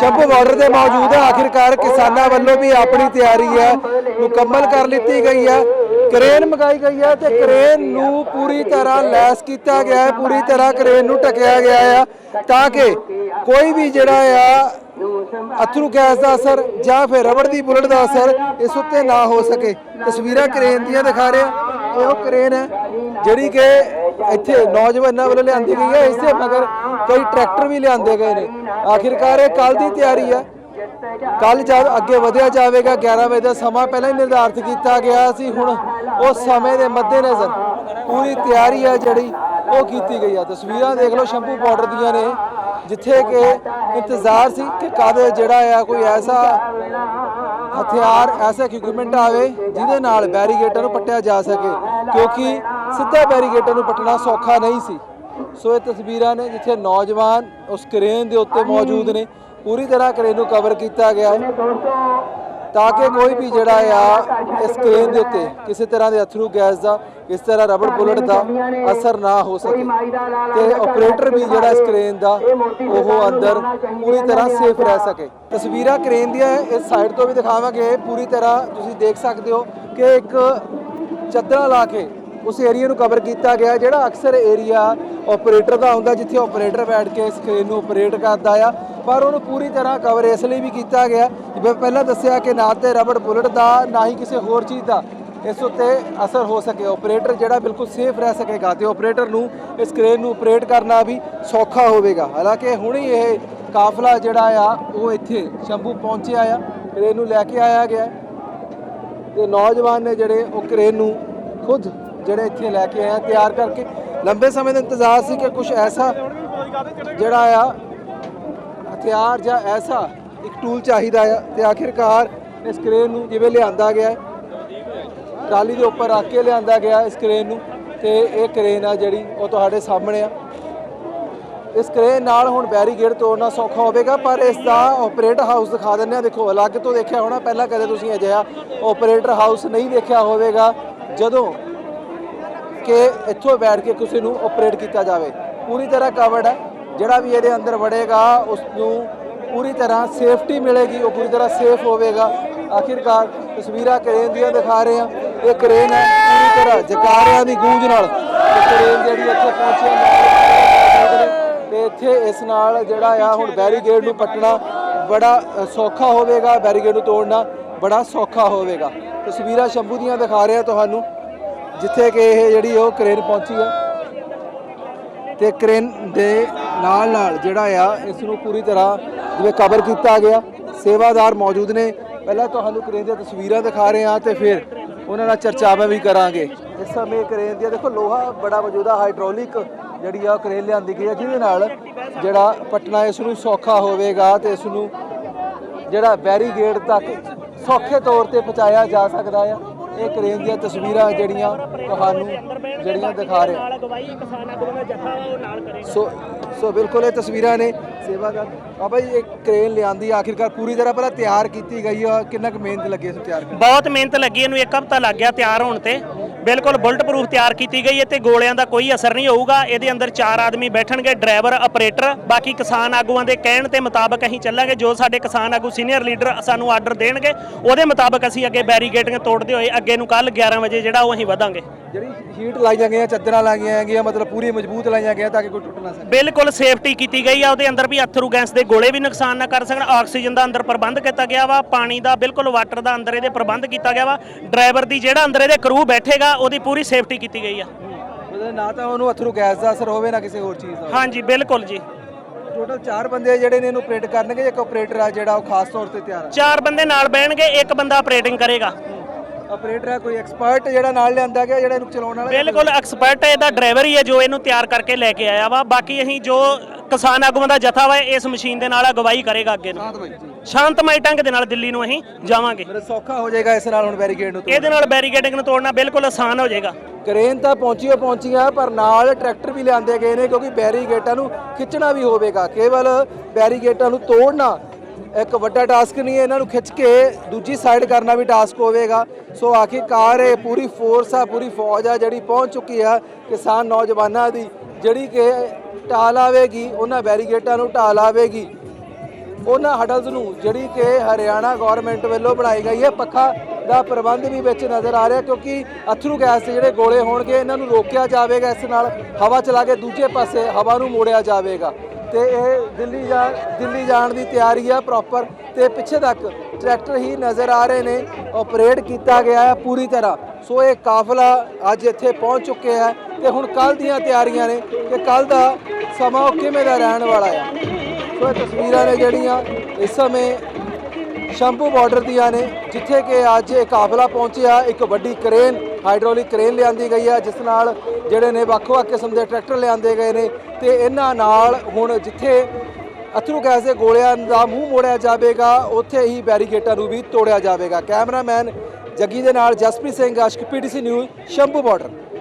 Shambhu border ਤੇ ਮੌਜੂਦ ਹੈ। ਆਖਿਰਕਾਰ ਕਿਸਾਨਾਂ ਵੱਲੋਂ ਵੀ ਆਪਣੀ ਤਿਆਰੀ ਹੈ। ਮੁਕੰਮਲ ਕਰ ਲਿੱਤੀ ਗਈ ਹੈ। ਕ੍ਰੇਨ ਮੰਗਾਈ ਗਈ ਹੈ ਤੇ ਕ੍ਰੇਨ ਨੂੰ ਪੂਰੀ ਤਰ੍ਹਾਂ ਲੈਸ ਕੀਤਾ ਗਿਆ ਹੈ। ਪੂਰੀ ਤਰ੍ਹਾਂ ਕ੍ਰੇਨ ਨੂੰ ਟਕਿਆ ਗਿਆ ਹੈ ਤਾਂ ਕਿ ਕੋਈ ਵੀ ਜਿਹੜਾ ਆ ਅਥਰੂ ਗੈਸ ਦਾ ਅਸਰ ਜਾਂ ਫਿਰ ਰਬੜ ਦੀ ਬੁਲਟ ਦਾ ਅਸਰ ਇਸ ਉੱਤੇ ਨਾ ਹੋ ਸਕੇ। ਤਸਵੀਰਾਂ ਕ੍ਰੇਨ ਦੀਆਂ ਦਿਖਾ ਰਿਹਾ। ਇਹ ਉਹ ਕ੍ਰੇਨ ਹੈ ਜਿਹੜੀ ਕਿ ਇੱਥੇ ਨੌਜਵਾਨਾਂ ਵੱਲੋਂ ਲਿਆਂਦੀ ਗਈ ਹੈ, ਇਸ ਦੇ ਮਗਰ ਕਈ ਟਰੈਕਟਰ ਵੀ ਲਿਆਂਦੇ ਗਏ ਨੇ। ਆਖਿਰਕਾਰ ਇਹ ਕੱਲ ਦੀ ਤਿਆਰੀ ਹੈ। ਕੱਲ ਜਦ ਅੱਗੇ ਵਧਿਆ ਜਾਵੇਗਾ 11 ਵਜੇ ਦਾ ਸਮਾਂ ਪਹਿਲਾਂ ਹੀ ਨਿਰਧਾਰਿਤ ਕੀਤਾ ਗਿਆ ਸੀ, ਹੁਣ ਉਸ ਸਮੇਂ ਦੇ ਮੱਦੇਨਜ਼ਰ ਪੂਰੀ ਤਿਆਰੀ ਹੈ ਜਿਹੜੀ ਉਹ ਕੀਤੀ ਗਈ ਹੈ। ਤਸਵੀਰਾਂ ਦੇਖ ਲਓ, ਸ਼ੰਭੂ ਬਾਰਡਰ ਦੀਆਂ ਨੇ, ਜਿੱਥੇ ਕਿ ਇੰਤਜ਼ਾਰ ਸੀ ਕਿ ਕਦ ਜਿਹੜਾ ਆ ਕੋਈ ਐਸਾ ਹਥਿਆਰ, ਐਸਾ ਇਕਵਿਪਮੈਂਟ ਆਵੇ, ਜਿਹਦੇ ਨਾਲ ਬੈਰੀਗੇਟਾਂ ਨੂੰ ਪੱਟਿਆ ਜਾ ਸਕੇ। ਕਿਉਂਕਿ ਸਿੱਧਾ ਬੈਰੀਗੇਟਾਂ ਨੂੰ ਪੱਟਣਾ ਸੌਖਾ ਨਹੀਂ ਸੀ। ਸੋ ਇਹ ਤਸਵੀਰਾਂ ਨੇ ਜਿੱਥੇ ਨੌਜਵਾਨ ਉਸ ਕ੍ਰੇਨ ਦੇ ਉੱਤੇ ਮੌਜੂਦ ਨੇ। ਪੂਰੀ ਤਰ੍ਹਾਂ ਕ੍ਰੇਨ ਨੂੰ ਕਵਰ ਕੀਤਾ ਗਿਆ। ਹੈ ਤਾਂ ਕਿ ਕੋਈ ਵੀ ਜਿਹੜਾ ਆ ਇਸ ਕ੍ਰੇਨ ਦੇ ਉੱਤੇ ਕਿਸੇ ਤਰ੍ਹਾਂ ਦੇ ਅਥਰੂ ਗੈਸ ਦਾ ਇਸ ਤਰ੍ਹਾਂ ਰਬੜ ਬੁਲਟ ਦਾ ਅਸਰ ਨਾ ਹੋ ਸਕੇ। ਤੇ ਆਪਰੇਟਰ ਵੀ ਜਿਹੜਾ ਇਸ ਕ੍ਰੇਨ ਦਾ ਉਹ ਅੰਦਰ ਪੂਰੀ ਤਰ੍ਹਾਂ ਸੇਫ ਰਹਿ ਸਕੇ। ਤਸਵੀਰਾਂ ਕ੍ਰੇਨ ਦੀਆਂ ਇਸ ਸਾਈਡ ਤੋਂ ਵੀ ਦਿਖਾਵਾਂਗੇ। ਪੂਰੀ ਤਰ੍ਹਾਂ ਤੁਸੀਂ ਦੇਖ ਸਕਦੇ ਹੋ ਕਿ ਇੱਕ ਚੱਦਰਾਂ ਲਾ ਕੇ ਉਸ ਏਰੀਆ ਨੂੰ ਕਵਰ ਕੀਤਾ ਗਿਆ, ਜਿਹੜਾ ਅਕਸਰ ਏਰੀਆ ਆਪਰੇਟਰ ਦਾ ਹੁੰਦਾ, ਜਿੱਥੇ ਆਪਰੇਟਰ ਬੈਠ ਕੇ ਇਸ ਕ੍ਰੇਨ ਨੂੰ ਆਪਰੇਟ ਕਰਦਾ ਆ। ਪਰ ਉਹਨੂੰ ਪੂਰੀ ਤਰ੍ਹਾਂ ਕਵਰ ਇਸ ਲਈ ਵੀ ਕੀਤਾ ਗਿਆ ਜਿਵੇਂ ਪਹਿਲਾਂ ਦੱਸਿਆ ਕਿ ਨਾ ਤੇ ਰਬੜ ਬੁਲਟ ਦਾ, ਨਾ ਹੀ ਕਿਸੇ ਹੋਰ ਚੀਜ਼ ਦਾ ਇਸ ਉੱਤੇ ਅਸਰ ਹੋ ਸਕੇ। ਆਪਰੇਟਰ ਜਿਹੜਾ ਬਿਲਕੁਲ ਸੇਫ ਰਹਿ ਸਕੇਗਾ ਤੇ ਆਪਰੇਟਰ ਨੂੰ ਇਸ ਕ੍ਰੇਨ ਨੂੰ ਆਪਰੇਟ ਕਰਨਾ ਵੀ ਸੌਖਾ ਹੋਵੇਗਾ। ਹਾਲਾਂਕਿ ਹੁਣ ਹੀ ਇਹ ਕਾਫਲਾ ਜਿਹੜਾ ਆ, ਉਹ ਇੱਥੇ ਸ਼ੰਭੂ ਪਹੁੰਚਿਆ ਆ ਕ੍ਰੇਨ ਨੂੰ ਲੈ ਕੇ ਆਇਆ ਗਿਆ। ਹੈ। ਤੇ ਨੌਜਵਾਨ ਨੇ ਜਿਹੜੇ ਉਹ ਕ੍ਰੇਨ ਨੂੰ ਖੁਦ ਜਿਹੜੇ ਇੱਥੇ ਲੈ ਕੇ ਆਏ ਆ, ਤਿਆਰ ਕਰਕੇ। ਲੰਬੇ ਸਮੇਂ ਦਾ ਇੰਤਜ਼ਾਰ ਸੀ ਕਿ ਕੁਝ ਐਸਾ ਜਿਹੜਾ ਆ, ਹਥਿਆਰ ਜਾਂ ਐਸਾ ਇੱਕ ਟੂਲ ਚਾਹੀਦਾ ਆ ਤੇ ਆਖਿਰਕਾਰ ਇਸ ਕਰੇਨ ਨੂੰ ਜਿਵੇਂ ਲਿਆਂਦਾ ਗਿਆ ਟਰਾਲੀ ਦੇ ਉੱਪਰ ਰੱਖ ਕੇ ਲਿਆਂਦਾ ਗਿਆ ਇਸ ਕਰੇਨ ਨੂੰ ਤੇ ਇਹ ਕਰੇਨ ਆ ਜਿਹੜੀ ਉਹ ਤੁਹਾਡੇ ਸਾਹਮਣੇ ਆ। ਇਸ ਕਰੇਨ ਨਾਲ ਹੁਣ ਬੈਰੀਗੇਡ ਤੋੜਨਾ ਸੌਖਾ ਹੋਵੇਗਾ, ਪਰ ਇਸ ਦਾ ਆਪਰੇਟ ਹਾਊਸ ਦਿਖਾ ਦਿੰਦੇ ਆ। ਦੇਖੋ, ਅਲੱਗ ਤੋਂ ਦੇਖਿਆ ਹੋਣਾ, ਪਹਿਲਾਂ ਕਦੇ ਤੁਸੀਂ ਅਜਿਹਾ ਆਪਰੇਟਰ ਹਾਊਸ ਨਹੀਂ ਦੇਖਿਆ ਹੋਵੇਗਾ, ਜਦੋਂ ਕਿ ਇੱਥੋਂ ਬੈਠ ਕੇ ਕਿਸੇ ਨੂੰ ਆਪਰੇਟ ਕੀਤਾ ਜਾਵੇ। ਪੂਰੀ ਤਰ੍ਹਾਂ ਕਵਰਡ ਹੈ। ਜਿਹੜਾ ਵੀ ਇਹਦੇ ਅੰਦਰ ਵੜੇਗਾ ਉਸ ਨੂੰ ਪੂਰੀ ਤਰ੍ਹਾਂ ਸੇਫਟੀ ਮਿਲੇਗੀ, ਉਹ ਪੂਰੀ ਤਰ੍ਹਾਂ ਸੇਫ ਹੋਵੇਗਾ। ਆਖਿਰਕਾਰ ਤਸਵੀਰਾਂ ਕਰੇਨ ਦੀਆਂ ਦਿਖਾ ਰਹੇ ਆ ਇਹ ਕਰੇਨ ਹੈ, ਪੂਰੀ ਤਰ੍ਹਾਂ ਜਕਾਰਿਆਂ ਦੀ ਗੂੰਜ ਨਾਲ। ਕਰੇਨ ਜਿਹੜੀ ਇੱਥੇ ਪਹੁੰਚੀ ਹੈ ਤੇ ਇੱਥੇ ਇਸ ਨਾਲ ਜਿਹੜਾ ਆ, ਹੁਣ ਬੈਰੀਗੇਡ ਨੂੰ ਪੱਟਣਾ ਬੜਾ ਸੌਖਾ ਹੋਵੇਗਾ। ਬੈਰੀਗੇਡ ਨੂੰ ਤੋੜਨਾ ਬੜਾ ਸੌਖਾ ਹੋਵੇਗਾ। ਤਸਵੀਰਾਂ ਸ਼ੰਭੂ ਦੀਆਂ ਦਿਖਾ ਰਿਹਾ ਤੁਹਾਨੂੰ। ਜਿੱਥੇ ਕਿ ਇਹ ਜਿਹੜੀ ਉਹ ਕ੍ਰੇਨ ਪਹੁੰਚੀ ਆ ਤੇ ਕ੍ਰੇਨ ਦੇ ਨਾਲ ਨਾਲ ਜਿਹੜਾ ਆ, ਇਸ ਨੂੰ ਪੂਰੀ ਤਰ੍ਹਾਂ ਜਿਵੇਂ ਕਵਰ ਕੀਤਾ ਗਿਆ। ਸੇਵਾਦਾਰ ਮੌਜੂਦ ਨੇ। ਪਹਿਲਾਂ ਤੁਹਾਨੂੰ ਕ੍ਰੇਨ ਦੀਆਂ ਤਸਵੀਰਾਂ ਦਿਖਾ ਰਹੇ ਹਾਂ ਤੇ ਫਿਰ ਉਹਨਾਂ ਨਾਲ ਚਰਚਾਵਾਂ ਵੀ ਕਰਾਂਗੇ। ਇਸ ਸਮੇਂ ਕ੍ਰੇਨ ਦੀਆਂ ਦੇਖੋ, ਲੋਹਾ ਬੜਾ ਮੌਜੂਦਾ ਆ ਹਾਈਡ੍ਰੋਲਿਕ ਜਿਹੜੀ ਆ ਉਹ ਕ੍ਰੇਨ ਲਿਆਂਦੀ ਗਈ ਆ, ਜਿਹਦੇ ਨਾਲ ਜਿਹੜਾ ਪਟਨਾ ਇਸ ਨੂੰ ਸੌਖਾ ਹੋਵੇਗਾ ਤੇ ਇਸ ਨੂੰ ਜਿਹੜਾ ਬੈਰੀਗੇਡ ਤੱਕ ਸੌਖੇ ਤੌਰ ਤੇ ਪਹੁੰਚਾਇਆ ਜਾ ਸਕਦਾ ਆ। ਇਹ ਕ੍ਰੇਨ ਦੀਆਂ ਤਸਵੀਰਾਂ ਜਿਹੜੀਆਂ ਤੁਹਾਨੂੰ ਜਿਹੜੀਆਂ ਦਿਖਾ ਰਹੇ ਨਾਲ ਅਗਵਾਈ ਕਿਸਾਨ ਆਗੂਆਂ ਦਾ ਜੱਥਾ ਉਹ ਨਾਲ ਕਰੇ ਸੋ ਸੋ ਬਿਲਕੁਲ ਇਹ ਤਸਵੀਰਾਂ ਨੇ। ਸੇਵਾਦਾਰ, ਬਾਬਾ ਜੀ, ਇਹ ਕ੍ਰੇਨ ਲਿਆਂਦੀ, ਆਖਿਰਕਾਰ ਪੂਰੀ ਤਰ੍ਹਾਂ ਪਹਿਲਾਂ ਤਿਆਰ ਕੀਤੀ ਗਈ ਆ। ਕਿੰਨਾ ਕੁ ਮਿਹਨਤ ਲੱਗੀ ਇਸ ਤਿਆਰ ਕਰਨ ਬਹੁਤ ਮਿਹਨਤ ਲੱਗੀ, ਇਹਨੂੰ ਇੱਕ ਹਫ਼ਤਾ ਲੱਗ ਗਿਆ ਤਿਆਰ ਹੋਣ ਤੇ। ਬਿਲਕੁਲ ਬੁਲਟ ਪ੍ਰੂਫ ਤਿਆਰ ਕੀਤੀ ਗਈ ਹੈ ਤੇ ਗੋਲਿਆਂ ਦਾ ਕੋਈ ਅਸਰ ਨਹੀਂ ਹੋਊਗਾ। ਇਹਦੇ ਅੰਦਰ ਚਾਰ ਆਦਮੀ ਬੈਠਣਗੇ ਡਰਾਈਵਰ ਆਪਰੇਟਰ ਬਾਕੀ ਕਿਸਾਨ ਆਗੂਆਂ ਦੇ ਕਹਿਣ ਤੇ ਮੁਤਾਬਕ ਅਸੀਂ ਚੱਲਾਂਗੇ। ਜੋ ਸਾਡੇ ਕਿਸਾਨ ਆਗੂ ਸੀਨੀਅਰ ਲੀਡਰ ਸਾਨੂੰ ਆਰਡਰ ਦੇਣਗੇ ਉਹਦੇ ਮੁਤਾਬਕ ਅਸੀਂ ਅੱਗੇ ਬੈਰੀਗੇਟਿੰਗ ਤੋੜਦੇ ਹੋਏ ਅੱਗੇ ਨੂੰ ਕੱਲ 11 ਵਜੇ ਜਿਹੜਾ ਉਹ ਅਸੀਂ ਵਧਾਂਗੇ। ਜਿਹੜੀ ਸ਼ੀਟ ਲਾਈਆਂ ਗਈਆਂ ਚਾਦਰਾਂ ਲਾਈਆਂ ਗਈਆਂ ਮਤਲਬ ਪੂਰੀ ਮਜ਼ਬੂਤ ਲਾਈਆਂ ਗਈਆਂ ਤਾਂ ਕਿ ਕੋਈ ਟੁੱਟ ਨਾ ਸਕੇ। ਬਿਲਕੁਲ ਸੇਫਟੀ ਕੀਤੀ ਗਈ ਆ ਉਹਦੇ ਅੰਦਰ ਵੀ ਅਥਰੂ ਗੈਸ ਦੇ ਗੋਲੇ ਵੀ ਨੁਕਸਾਨ ਨਾ ਕਰ ਸਕਣ। ਆਕਸੀਜਨ ਦਾ ਅੰਦਰ ਪ੍ਰਬੰਧ ਕੀਤਾ ਗਿਆ ਵਾ ਪਾਣੀ ਦਾ ਬਿਲਕੁਲ ਵਾਟਰ ਦਾ ਅੰਦਰ ਇਹਦੇ ਪ੍ਰਬੰਧ ਕੀਤਾ ਗਿਆ ਵਾ। ਡਰਾਈਵਰ ਦੀ ਜਿਹੜਾ ਅੰਦਰ ਇਹਦੇ ਕਰੂ ਬੈਠੇਗਾ ਉਹਦੀ ਪੂਰੀ ਸੇਫਟੀ ਕੀਤੀ ਗਈ ਆ। ਮਤਲਬ ਨਾ ਤਾਂ ਉਹਨੂੰ ਅਥਰੂ ਗੈਸ ਦਾ ਅਸਰ ਹੋਵੇ ਨਾ ਕਿਸੇ ਹੋਰ ਚੀਜ਼ ਦਾ ਹਾਂਜੀ ਬਿਲਕੁਲ ਜੀ। ਟੋਟਲ 4 ਬੰਦੇ ਜਿਹੜੇ ਨੇ ਇਹਨੂੰ ਆਪਰੇਟ ਕਰਨਗੇ ਇੱਕ ਆਪਰੇਟਰ ਆ ਜਿਹੜਾ ਉਹ ਖਾਸ ਤੌਰ ਤੇ ਤਿਆਰ ਆ। ਚਾਰ ਬੰਦੇ ਨਾਲ ਬਹਿਣਗੇ ਇੱਕ ਬੰਦਾ ਆਪਰੇਟਿੰਗ ਕਰੇਗਾ। ਆਪਰੇਟਰ ਹੈ ਕੋਈ ਐਕਸਪਰਟ ਜਿਹੜਾ ਨਾਲ ਲਿਆਂਦਾ ਗਿਆ ਜਿਹੜਾ ਇਹਨੂੰ ਚਲਾਉਣ ਵਾਲਾ ਬਿਲਕੁਲ ਐਕਸਪਰਟ ਹੈ ਇਹਦਾ ਡਰਾਈਵਰ ਹੀ ਹੈ ਜੋ ਇਹਨੂੰ ਤਿਆਰ ਕਰਕੇ ਲੈ ਕੇ ਆਇਆ ਵਾ। ਬਾਕੀ ਅਸੀਂ ਜੋ ਕਿਸਾਨ ਆਗੂਆਂ ਦਾ ਜਥਾ ਵਾ ਇਸ ਮਸ਼ੀਨ ਦੇ ਨਾਲ ਅਗਵਾਈ ਕਰੇਗਾ ਅੱਗੇ ਨੂੰ। ਸ਼ਾਂਤਮਈ ਢੰਗ ਦੇ ਨਾਲ ਦਿੱਲੀ ਨੂੰ ਅਸੀਂ ਜਾਵਾਂਗੇ। ਮੇਰੇ ਸੌਖਾ ਹੋ ਜਾਏਗਾ ਇਸ ਨਾਲ ਹੁਣ ਬੈਰੀਕੇਡ ਨੂੰ ਇਹਦੇ ਨਾਲ ਬੈਰੀਕੇਡਿੰਗ ਨੂੰ ਤੋੜਨਾ ਬਿਲਕੁਲ ਆਸਾਨ ਹੋ ਜਾਏਗਾ। ਕ੍ਰੇਨ ਤਾਂ ਪਹੁੰਚੀ ਓ ਪਹੁੰਚੀਆਂ ਪਰ ਨਾਲ ਟਰੈਕਟਰ ਵੀ ਲਿਆਂਦੇ ਗਏ ਨੇ ਕਿਉਂਕਿ ਬੈਰੀਗੇਟਾਂ ਨੂੰ ਖਿੱਚਣਾ ਵੀ ਹੋਵੇਗਾ। ਕੇਵਲ ਬੈਰੀਗੇਟਾਂ ਨੂੰ ਤੋੜਨਾ ਇੱਕ ਵੱਡਾ ਟਾਸਕ ਨਹੀਂ ਹੈ ਇਹਨਾਂ ਨੂੰ ਖਿੱਚ ਕੇ ਦੂਜੀ ਸਾਈਡ ਕਰਨਾ ਵੀ ਟਾਸਕ ਹੋਵੇਗਾ। ਸੋ ਆਖਿਰਕਾਰ ਇਹ ਪੂਰੀ ਫੋਰਸ ਆ ਪੂਰੀ ਫੌਜ ਆ ਜਿਹੜੀ ਪਹੁੰਚ ਚੁੱਕੀ ਆ ਕਿਸਾਨ ਨੌਜਵਾਨਾਂ ਦੀ। ਜਿਹੜੀ ਕਿ ਢਾਲ ਆਵੇਗੀ ਉਹਨਾਂ ਬੈਰੀਗੇਟਾਂ ਨੂੰ ਢਾਲ ਆਵੇਗੀ। ਉਹਨਾਂ ਹਡਲਸ ਨੂੰ, ਜਿਹੜੀ ਕਿ ਹਰਿਆਣਾ ਗਵਰਨਮੈਂਟ ਵੱਲੋਂ ਬਣਾਈ ਗਈ ਹੈ, ਪੱਖਾ ਦਾ ਪ੍ਰਬੰਧ ਵੀ ਵਿੱਚ ਨਜ਼ਰ ਆ ਰਿਹਾ ਕਿਉਂਕਿ ਅਥਰੂ ਗੈਸ ਦੇ ਜਿਹੜੇ ਗੋਲੇ ਹੋਣਗੇ, ਇਹਨਾਂ ਨੂੰ ਰੋਕਿਆ ਜਾਵੇਗਾ, ਇਸ ਨਾਲ ਹਵਾ ਚਲਾ ਕੇ ਦੂਜੇ ਪਾਸੇ ਹਵਾ ਨੂੰ ਮੋੜਿਆ ਜਾਵੇਗਾ। ਤੇ ਇਹ ਦਿੱਲੀ ਜਾ, ਦਿੱਲੀ ਜਾਣ ਦੀ ਤਿਆਰੀ ਆ ਪ੍ਰੋਪਰ ਤੇ ਪਿੱਛੇ ਤੱਕ ਟਰੈਕਟਰ ਹੀ ਨਜ਼ਰ ਆ ਰਹੇ ਨੇ ਆਪਰੇਟ ਕੀਤਾ ਗਿਆ ਹੈ ਪੂਰੀ ਤਰ੍ਹਾਂ। ਸੋ ਇਹ ਕਾਫਲਾ ਅੱਜ ਇੱਥੇ ਪਹੁੰਚ ਚੁੱਕਿਆ ਹੈ, ਤੇ ਹੁਣ ਕੱਲ ਦੀਆਂ ਤਿਆਰੀਆਂ ਨੇ ਕਿ ਕੱਲ ਦਾ ਸਮਾਂ ਉਹ ਕਿਵੇਂ ਦਾ ਰਹਿਣ ਵਾਲਾ ਹੈ ਸੋ ਇਹ ਤਸਵੀਰਾਂ ਨੇ ਜਿਹੜੀਆਂ ਇਸ ਸਮੇਂ ਸ਼ੰਭੂ ਬਾਰਡਰ ਦੀਆਂ ਨੇ, ਜਿੱਥੇ ਕਿ ਅੱਜ ਇਹ ਕਾਫਲਾ ਪਹੁੰਚਿਆ, ਇੱਕ ਵੱਡੀ ਕ੍ਰੇਨ, ਹਾਈਡ੍ਰੋਲਿਕ ਕ੍ਰੇਨ ਲਿਆਂਦੀ ਗਈ ਹੈ, ਜਿਸ ਨਾਲ ਜਿਹੜੇ ਨੇ ਵੱਖ-ਵੱਖ ਕਿਸਮ ਦੇ ਟਰੈਕਟਰ ਲਿਆਂਦੇ ਗਏ ਨੇ ਤੇ ਇਹਨਾਂ ਨਾਲ ਹੁਣ ਜਿੱਥੇ ਅਥਰੂ ਗੈਸ ਦੇ ਗੋਲਿਆਂ ਦਾ ਮੂੰਹ ਮੋੜਿਆ ਜਾਵੇਗਾ, ਉੱਥੇ ਹੀ ਬੈਰੀਗੇਟਾਂ ਨੂੰ ਵੀ ਤੋੜਿਆ ਜਾਵੇਗਾ। ਕੈਮਰਾਮੈਨ ਜੱਗੀ ਦੇ ਨਾਲ Jaspreet Singh Aashak PTC news Shambhu border.